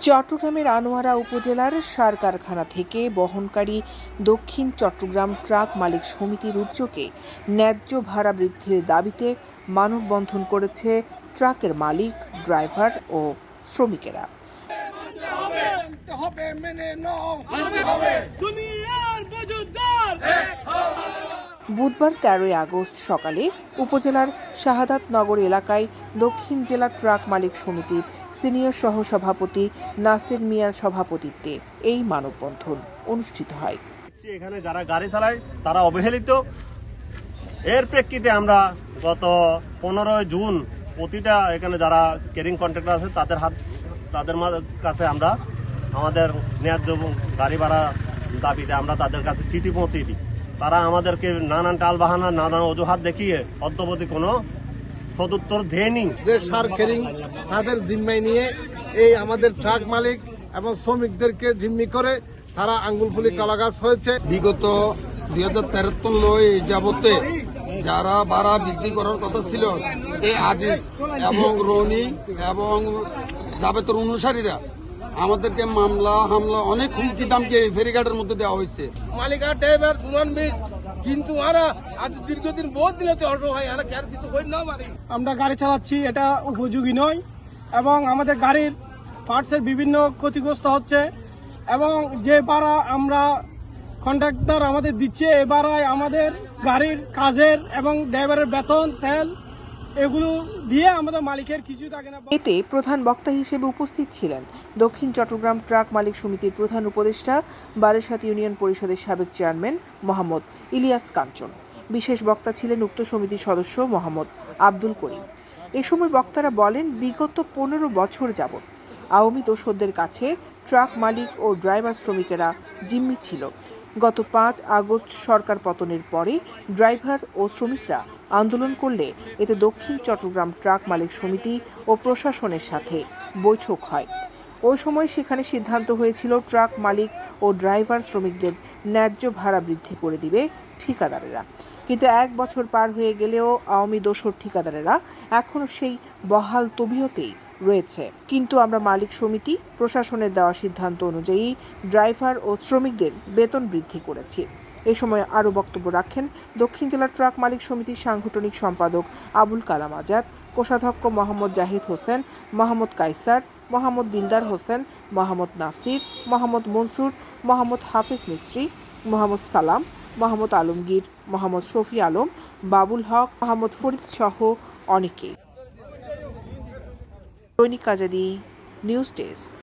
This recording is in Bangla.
চট্টগ্রামের আনোয়ারা উপজেলার সার কারখানা থেকে বহনকারী দক্ষিণ চট্টগ্রাম ট্রাক মালিক সমিতির উদ্যোগে ন্যায্য ভাড়া বৃদ্ধির দাবিতে মানববন্ধন করেছে ট্রাকের মালিক ড্রাইভার ও শ্রমিকেরা। বুধবার তেরোই আগস্ট সকালে উপজেলার শাহাদাতনগর এলাকায় দক্ষিণ জেলা ট্রাক মালিক সমিতির সিনিয়র সহসভাপতি নাসির মিয়ার সভাপতিত্বে এই মানববন্ধন অনুষ্ঠিত হয়। এখানে যারা গাড়ি চালায়, তারা অবহেলিত। এর প্রেক্ষিতে আমরা গত পনেরোই জুন প্রতিটা এখানে যারা কেরিং কন্ট্রাক্টর আছে, তাদের হাত, তাদের কাছে আমরা আমাদের ন্যায্য গাড়ি ভাড়া দাবিতে আমরা তাদের কাছে চিঠি পৌঁছে দিই। তারা আমাদেরকে নানান টাল বাহানা নানান অজুহাত দেখিয়ে অদ্যবধি কোনো সদুত্তর দেয়নি। সার কেরিং তাদের জিম্মায় নিয়ে এই আমাদের ট্রাক মালিক এবং শ্রমিকদেরকে জিম্মি করে তারা আঙ্গুলফুলি কলাগাছ হয়েছে। বিগত দুই হাজার তেরোত্তর নয় যাবতে যারা ভাড়া বৃদ্ধি করার কথা ছিল, এই আজিজ এবং রনি এবং জাবেতর অনুসারীরা আমাদেরকে মামলা হামলা অনেক হুমকি দামকে এই ফেরিঘাটের মধ্যে দেওয়া হয়েছে। মালিকা ড্রাইভার দুমান বিশ কিন্তু আরা আজ দীর্ঘদিন বহুত দিন হতে অসহায় আরা আর কিছু হই না পারি আমরা গাড়ি চালাচ্ছি এটা উপযোগী নয়। এবং আমাদের গাড়ির পার্টসের বিভিন্ন ক্ষতিগ্রস্ত হচ্ছে। এবং যে ভাড়া আমরা কন্ট্রাক্টর আমাদের দিচ্ছে এ ভাড়ায় আমাদের গাড়ির কাজের এবং ড্রাইভারের বেতন তেল এগুলো দিয়ে আমাদের মালিকের কিছু থাকে না। এতে প্রধান বক্তা হিসেবে উপস্থিত ছিলেন দক্ষিণ চট্টগ্রাম ট্রাক মালিক সমিতির প্রধান উপদেষ্টা, বারেসাত ইউনিয়ন পরিষদের সাবেক চেয়ারম্যান মোহাম্মদ ইলিয়াস কাঞ্চন। বিশেষ বক্তা ছিলেন উক্ত সমিতির সদস্য মোহাম্মদ আব্দুল করিম। এ সময় বক্তারা বলেন, বিগত পনেরো বছর যাবৎ আওয়ামী দোসরদের কাছে ট্রাক মালিক ও ড্রাইভার শ্রমিকেরা জিম্মি ছিল। গত পাঁচ আগস্ট সরকার পতনের পরে ড্রাইভার ও শ্রমিকরা আন্দোলন করলে এতে দক্ষিণ চট্টগ্রাম ট্রাক মালিক সমিতি ও প্রশাসনের সাথে বৈঠক হয়। ওই সময় সেখানে সিদ্ধান্ত হয়েছিল ট্রাক মালিক ও ড্রাইভার শ্রমিকদের ন্যায্য ভাড়া বৃদ্ধি করে দিবে ঠিকাদারেরা। কিন্তু এক বছর পার হয়ে গেলেও আওয়ামী দোসর ঠিকাদারেরা এখনও সেই বহাল তবিয়তেই রয়েছে। কিন্তু আমরা মালিক সমিতি, প্রশাসনের দেওয়া সিদ্ধান্ত অনুযায়ী ড্রাইভার ও শ্রমিকদের বেতন বৃদ্ধি করেছি। এ সময় আরও বক্তব্য রাখেন দক্ষিণ জেলা ট্রাক মালিক সমিতির সাংগঠনিক সম্পাদক আবুল কালাম আজাদ, কোষাধ্যক্ষ মোহাম্মদ জাহিদ হোসেন, মোহাম্মদ কাইসার মোহাম্মদ দিলদার হোসেন, মোহাম্মদ নাসির, মোহাম্মদ মনসুর, মোহাম্মদ হাফিজ মিস্ত্রি, মোহাম্মদ সালাম, মোহাম্মদ আলমগীর, মোহাম্মদ শফি আলম, বাবুল হক, মোহাম্মদ ফরিদ সহ অনেকে। Kronika Jadi News Desk